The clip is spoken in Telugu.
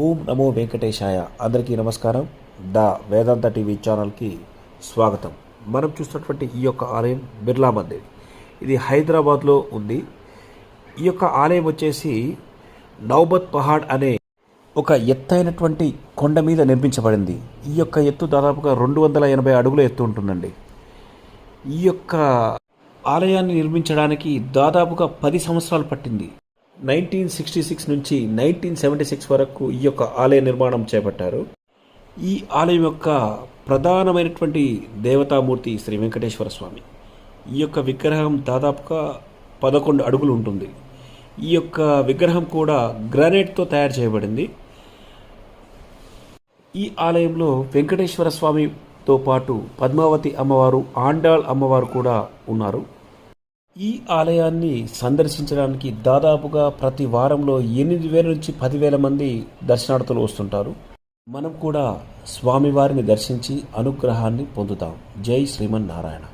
ఓం నమో వెంకటేశాయ. అందరికీ నమస్కారం. ద వేదాంత టీవీ ఛానల్కి స్వాగతం. మనం చూస్తున్నటువంటి ఈ యొక్క ఆలయం బిర్లా మందిర్. ఇది హైదరాబాద్లో ఉంది. ఈ యొక్క ఆలయం వచ్చేసి నౌబత్ పహాడ్ అనే ఒక ఎత్తైనటువంటి కొండ మీద నిర్మించబడింది. ఈ యొక్క ఎత్తు దాదాపుగా రెండు వందల ఎనభై అడుగుల ఎత్తు ఉంటుందండి. ఈ యొక్క ఆలయాన్ని నిర్మించడానికి దాదాపుగా పది సంవత్సరాలు పట్టింది. నైన్టీన్ సిక్స్టీ సిక్స్ నుంచి నైన్టీన్ సెవెంటీ సిక్స్ వరకు ఈ యొక్క ఆలయ నిర్మాణం చేపట్టారు. ఈ ఆలయం యొక్క ప్రధానమైనటువంటి దేవతామూర్తి శ్రీ వెంకటేశ్వర స్వామి. ఈ యొక్క విగ్రహం దాదాపుగా పదకొండు అడుగులు ఉంటుంది. ఈ యొక్క విగ్రహం కూడా గ్రానైట్తో తయారు చేయబడింది. ఈ ఆలయంలో వెంకటేశ్వర స్వామితో పాటు పద్మావతి అమ్మవారు ఆండాళ్ అమ్మవారు కూడా ఉన్నారు. ఈ ఆలయాన్ని సందర్శించడానికి దాదాపుగా ప్రతి వారంలో ఎనిమిది వేల నుంచి పదివేల మంది దర్శనార్థులు వస్తుంటారు. మనం కూడా స్వామివారిని దర్శించి అనుగ్రహాన్ని పొందుతాం. జై శ్రీమన్నారాయణ.